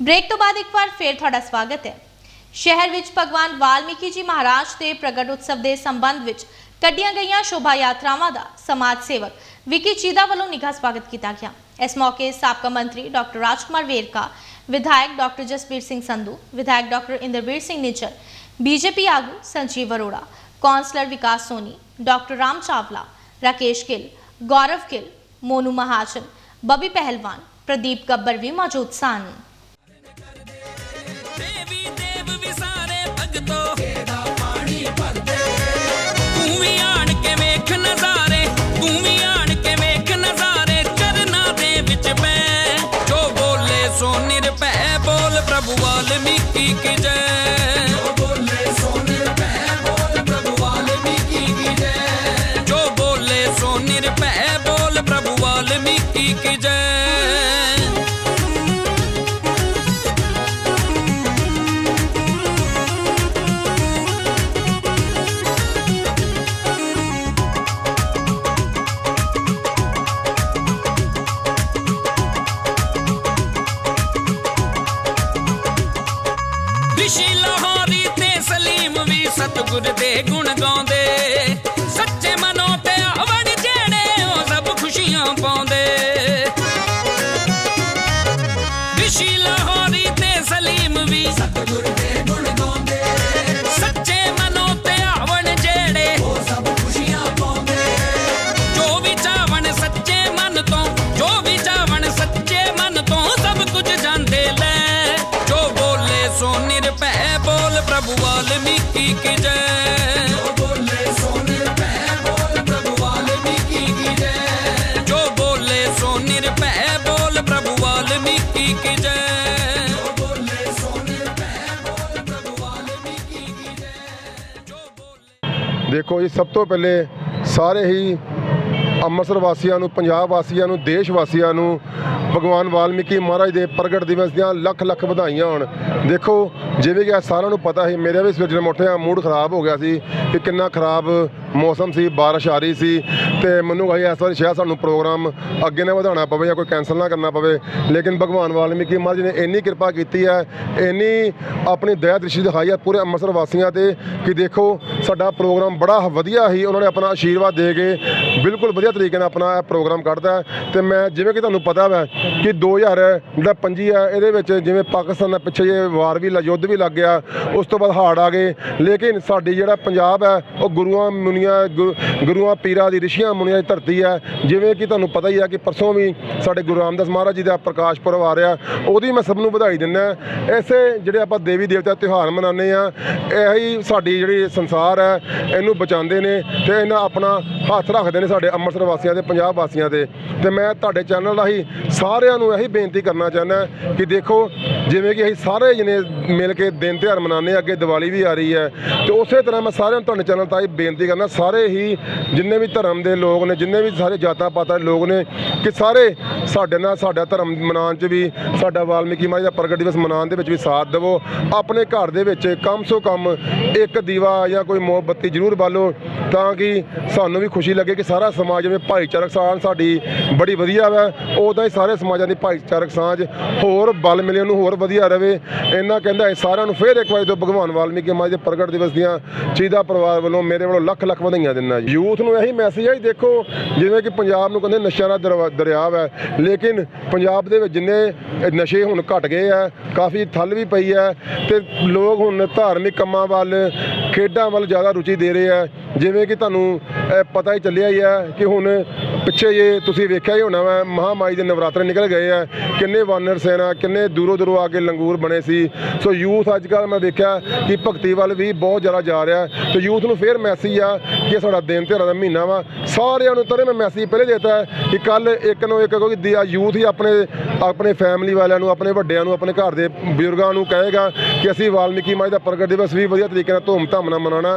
Break ਤੋਂ ਬਾਅਦ ਇੱਕ ਵਾਰ ਫੇਰ ਤੁਹਾਡਾ ਸਵਾਗਤ ਹੈ। ਸ਼ਹਿਰ ਵਿੱਚ ਭਗਵਾਨ ਵਾਲਮੀਕੀ ਜੀ ਮਹਾਰਾਜ ਦੇ ਪ੍ਰਗਟ ਉਤਸਵ ਦੇ ਸੰਬੰਧ ਵਿੱਚ ਕੱਢੀਆਂ ਗਈਆਂ ਸ਼ੋਭਾ ਯਾਤਰਾਵਾਂ ਦਾ ਸਮਾਜ ਸੇਵਕ ਵਿਕੀ ਚੀਦਾ ਵੱਲੋਂ ਨਿੱਘਾ ਸਵਾਗਤ ਕੀਤਾ ਗਿਆ। ਇਸ ਮੌਕੇ ਸਾਬਕਾ ਮੰਤਰੀ ਡਾਕਟਰ ਰਾਜਕੁਮਾਰ ਵੇਰਕਾ, ਵਿਧਾਇਕ ਡਾਕਟਰ ਜਸਬੀਰ ਸਿੰਘ ਸੰਧੂ, ਵਿਧਾਇਕ ਡਾਕਟਰ ਇੰਦਰਵੀਰ ਸਿੰਘ ਨਿੱਜਰ ਬੀਜੇਪੀ ਆਗੂ ਸੰਜੀਵ ਅਰੋੜਾ, ਕੌਂਸਲਰ ਵਿਕਾਸ ਸੋਨੀ, ਡਾਕਟਰ ਰਾਮ ਚਾਵਲਾ, ਰਾਕੇਸ਼ ਗਿੱਲ, ਗੌਰਵ ਗਿੱਲ, ਮੋਨੂ ਮਹਾਜਨ, ਬਬੀ ਪਹਿਲਵਾਨ, ਪ੍ਰਦੀਪ ਗੱਬਰ ਵੀ ਮੌਜੂਦ ਸਨ। ਪ੍ਰਭੂ ਵਾਲਮੀਕੀ ਕੀ ਜੈ। ਖੁਸ਼ੀ ਲਾਹੌਰੀ ਤੇ ਸਲੀਮ ਵੀ ਸਤਿਗੁਰ ਦੇ ਗੁਣ ਗਾਉਂਦੇ। ਸੱਚੇ ਮਨੋਂ ਤੇ ਆਵਣ ਜਿਹੜੇ ਉਹ ਸਭ ਖੁਸ਼ੀਆਂ ਪਾਉਂਦੇ। ਦੇਖੋ ਜੀ, ਸਭ ਤੋਂ ਪਹਿਲੇ ਸਾਰੇ ਹੀ ਅੰਮ੍ਰਿਤਸਰ ਵਾਸੀਆਂ ਨੂੰ, ਪੰਜਾਬ ਵਾਸੀਆਂ ਨੂੰ, ਦੇਸ਼ ਵਾਸੀਆਂ ਨੂੰ ਭਗਵਾਨ ਵਾਲਮੀਕੀ ਮਹਾਰਾਜ ਦੇ ਪ੍ਰਗਟ ਦਿਵਸ ਦੀਆਂ ਲੱਖ ਲੱਖ ਵਧਾਈਆਂ ਹੋਣ। ਦੇਖੋ, ਜਿਵੇਂ ਕਿ ਸਾਰਿਆਂ ਨੂੰ ਪਤਾ ਸੀ, ਮੇਰੇ ਵੀ ਸਵੇਰੇ ਉੱਠਿਆ ਮੂਡ ਖਰਾਬ ਹੋ ਗਿਆ ਸੀ ਕਿ ਕਿੰਨਾ ਖਰਾਬ ਮੌਸਮ ਸੀ, ਬਾਰਿਸ਼ ਆ ਰਹੀ ਸੀ ਤੇ ਮੈਨੂੰ ਕਹੀ ਇਸ ਵਾਰ ਸ਼ਾਇਦ ਸਾਨੂੰ ਪ੍ਰੋਗਰਾਮ ਅੱਗੇ ਨਾ ਵਧਾਉਣਾ ਪਵੇ ਜਾਂ ਕੋਈ ਕੈਨਸਲ ਨਾ ਕਰਨਾ ਪਵੇ। ਲੇਕਿਨ ਭਗਵਾਨ ਵਾਲਮੀਕੀ ਮਹਾਰਾਜ ਨੇ ਇੰਨੀ ਕਿਰਪਾ ਕੀਤੀ ਹੈ, ਇੰਨੀ ਆਪਣੀ ਦਇਆ ਦ੍ਰਿਸ਼ਟੀ ਦਿਖਾਈ ਹੈ ਪੂਰੇ ਅੰਮ੍ਰਿਤਸਰ ਵਾਸੀਆਂ ਤੇ ਕਿ ਦੇਖੋ ਸਾਡਾ ਪ੍ਰੋਗਰਾਮ ਬੜਾ ਵਧੀਆ ਹੀ ਉਹਨਾਂ ਨੇ ਆਪਣਾ ਆਸ਼ੀਰਵਾਦ ਦੇ ਕੇ ਬਿਲਕੁਲ ਵਧੀਆ ਤਰੀਕੇ ਨਾਲ ਆਪਣਾ ਇਹ ਪ੍ਰੋਗਰਾਮ ਕੱਢਦਾ ਹੈ। ਤੇ ਮੈਂ ਜਿਵੇਂ ਕਿ ਤੁਹਾਨੂੰ ਪਤਾ ਹੈ ਕਿ 2000 ਜਿਹੜਾ ਪੰਜੀ ਹੈ, ਇਹਦੇ ਵਿੱਚ ਜਿਵੇਂ ਪਾਕਿਸਤਾਨ ਦਾ ਪਿੱਛੇ ਜੇ ਵਾਰ ਵੀ ਯੁੱਧ ਵੀ ਲੱਗ ਗਿਆ, ਉਸ ਤੋਂ ਬਾਅਦ ਹਾੜ ਆ ਗਏ। ਲੇਕਿਨ ਸਾਡੀ ਜਿਹੜਾ ਪੰਜਾਬ ਹੈ, ਉਹ ਗੁਰੂਆਂ ਮੁਨੀਆਂ ਗੁਰੂਆਂ ਪੀਰਾਂ ਦੀ ਰਿਸ਼ੀਆਂ ਮੁਨੀਆਂ ਦੀ ਧਰਤੀ ਹੈ। ਜਿਵੇਂ ਕਿ ਤੁਹਾਨੂੰ ਪਤਾ ਹੀ ਹੈ ਕਿ ਪਰਸੋਂ ਵੀ ਸਾਡੇ ਗੁਰੂ ਰਾਮਦਾਸ ਮਹਾਰਾਜ ਜੀ ਦਾ ਪ੍ਰਕਾਸ਼ ਪੁਰਬ ਆ ਰਿਹਾ ਉਹਦੀ ਮੈਂ ਸਭ ਨੂੰ ਵਧਾਈ ਦਿੰਦਾ ਐਸੇ ਜਿਹੜੇ ਆਪਾਂ ਦੇਵੀ ਦੇਵਤਾ ਤਿਉਹਾਰ ਮਨਾਉਂਦੇ ਆ ਇਹੀ ਸਾਡੀ ਜਿਹੜੀ ਸੰਸਾਰ ਹੈ ਇਹਨੂੰ ਬਚਾਉਂਦੇ ਨੇ ਤੇ ਇਹਨਾਂ ਆਪਣਾ ਹੱਥ ਰੱਖਦੇ ਨੇ ਸਾਡੇ ਅੰਮ੍ਰਿਤਸਰ ਵਾਸੀਆਂ ਤੇ ਪੰਜਾਬ ਵਾਸੀਆਂ ਤੇ। ਤੇ ਮੈਂ ਤੁਹਾਡੇ ਚੈਨਲ ਰਾਹੀਂ ਸਾਰਿਆਂ ਨੂੰ ਇਹੀ ਬੇਨਤੀ ਕਰਨਾ ਚਾਹੁੰਦਾ ਕਿ ਦੇਖੋ ਜਿਵੇਂ ਕਿ ਅਸੀਂ ਸਾਰੇ ਜਣੇ ਮਿਲ ਕੇ ਦਿਨ ਤਿਉਹਾਰ ਮਨਾਉਂਦੇ ਹਾਂ, ਅੱਗੇ ਦੀਵਾਲੀ ਵੀ ਆ ਰਹੀ ਹੈ। ਤੇ ਉਸੇ ਤਰ੍ਹਾਂ ਮੈਂ ਸਾਰਿਆਂ ਨੂੰ ਤੁਹਾਡੇ ਚੈਨਲ ਤਾਂ ਇਹ ਬੇਨਤੀ ਕਰਨਾ ਸਾਰੇ ਹੀ ਜਿੰਨੇ ਵੀ ਧਰਮ ਦੇ ਲੋਕ ਨੇ, ਜਿੰਨੇ ਵੀ ਸਾਰੇ ਜਾਤਾਂ ਪਾਤਾਂ ਦੇ ਲੋਕ ਨੇ, ਕਿ ਸਾਰੇ ਸਾਡੇ ਨਾਲ ਸਾਡਾ ਧਰਮ ਮਨਾਉਣ 'ਚ ਵੀ, ਸਾਡਾ ਵਾਲਮੀਕੀ ਮਹਾਰਾਜ ਦਾ ਪ੍ਰਗਟ ਦਿਵਸ ਮਨਾਉਣ ਦੇ ਵਿੱਚ ਵੀ ਸਾਥ ਦੇਵੋ। ਆਪਣੇ ਘਰ ਦੇ ਵਿੱਚ ਕਮ ਸੋ ਕਮ ਇੱਕ ਦੀਵਾ ਜਾਂ ਕੋਈ ਮੋਮਬੱਤੀ ਜ਼ਰੂਰ ਬਾਲੋ। ਤਾਂ ਕਿ ਸਾਨੂੰ ਵੀ ਖੁਸ਼ੀ ਲੱਗੇ ਕਿ ਸਾਰਾ ਸਮਾਜ ਜਿਵੇਂ ਭਾਈਚਾਰਕ ਸਾਂਝ ਸਾਡੀ ਬੜੀ ਵਧੀਆ ਵਾ ਉਦਾਂ ਹੀ ਸਾਰੇ ਸਮਾਜਾਂ ਦੀ ਭਾਈਚਾਰਕ ਸਾਂਝ ਹੋਰ ਬਲ ਮਿਲੇ, ਉਹਨੂੰ ਹੋਰ ਵਧੀਆ ਰਵੇ। ਇਹਨਾਂ ਕਹਿੰਦਾ ਸਾਰਿਆਂ ਨੂੰ ਫੇਰ ਇੱਕ ਵਾਰੀ ਤੋਂ ਭਗਵਾਨ ਵਾਲਮੀਕੀ ਮਹਾਰਾਜ ਦੇ ਪ੍ਰਗਟ ਦਿਵਸ ਦੀਆਂ ਚੀਦਾ ਪਰਿਵਾਰ ਵੱਲੋਂ ਮੇਰੇ ਵੱਲੋਂ ਲੱਖ ਲੱਖ ਵਧਾਈਆਂ ਦਿੰਦਾ ਜੀ। ਯੂਥ ਨੂੰ ਇਹੀ ਮੈਸੇਜ ਹੈ ਜੀ, ਦੇਖੋ, ਜਿਵੇਂ ਕਿ ਪੰਜਾਬ ਨੂੰ ਕਹਿੰਦੇ ਨਸ਼ਿਆਂ ਦਾ ਦਰਵਾ- ਦਰਿਆ ਹੈ ਲੇਕਿਨ ਪੰਜਾਬ ਦੇ ਵਿੱਚ ਜਿੰਨੇ ਨਸ਼ੇ ਹੁਣ ਘਟ ਗਏ ਆ, ਕਾਫੀ ਥੱਲ ਵੀ ਪਈ ਹੈ ਤੇ ਲੋਕ ਹੁਣ ਧਾਰਮਿਕ ਕੰਮਾਂ ਵੱਲ ਖੇਡਾਂ ਵੱਲ ਜ਼ਿਆਦਾ ਰੁਚੀ ਦੇ ਰਹੇ ਆ। ਜਿਵੇਂ ਕਿ ਤੁਹਾਨੂੰ ਪਤਾ ਹੀ ਚੱਲਿਆ ਹੀ ਹੈ ਕਿ ਹੁਣ ਪਿੱਛੇ ਜੇ ਤੁਸੀਂ ਵੇਖਿਆ ਹੀ ਹੋਣਾ ਵਾ, ਮਹਾਮਾਈ ਦੇ ਨਵਰਾਤਰੇ ਨਿਕਲ ਗਏ ਆ। ਕਿੰਨੇ ਵਾਨਰ ਸੈਨਾ, ਕਿੰਨੇ ਦੂਰੋਂ ਦੂਰੋਂ ਆ ਕੇ ਲੰਗੂਰ ਬਣੇ ਸੀ। ਸੋ ਯੂਥ ਅੱਜ ਕੱਲ੍ਹ ਮੈਂ ਵੇਖਿਆ ਕਿ ਭਗਤੀ ਵੱਲ ਵੀ ਬਹੁਤ ਜ਼ਿਆਦਾ ਜਾ ਰਿਹਾ। ਤੇ ਯੂਥ ਨੂੰ ਫੇਰ ਮੈਸੇਜ ਆ ਕਿ ਸਾਡਾ ਦਿਨ ਤਿਉਹਾਰਾਂ ਦਾ ਮਹੀਨਾ ਵਾ। ਸਾਰਿਆਂ ਨੂੰ ਤਰੇ ਮੈਂ ਮੈਸੇਜ ਪਹਿਲੇ ਦਿੱਤਾ ਕਿ ਕੱਲ ਇੱਕ ਨੂੰ ਇੱਕ ਕਿਉਂਕਿ ਯੂਥ ਹੀ ਆਪਣੇ ਆਪਣੇ ਫੈਮਿਲੀ ਵਾਲਿਆਂ ਨੂੰ, ਆਪਣੇ ਵੱਡਿਆਂ ਨੂੰ, ਆਪਣੇ ਘਰ ਦੇ ਬਜ਼ੁਰਗਾਂ ਨੂੰ ਕਹੇਗਾ ਕਿ ਅਸੀਂ ਵਾਲਮੀਕੀ ਮਾਈ ਦਾ ਪ੍ਰਗਟ ਦਿਵਸ ਵੀ ਵਧੀਆ ਤਰੀਕੇ ਨਾਲ ਧੂਮ ਧਾਮ ਨਾਲ ਮਨਾਉਣਾ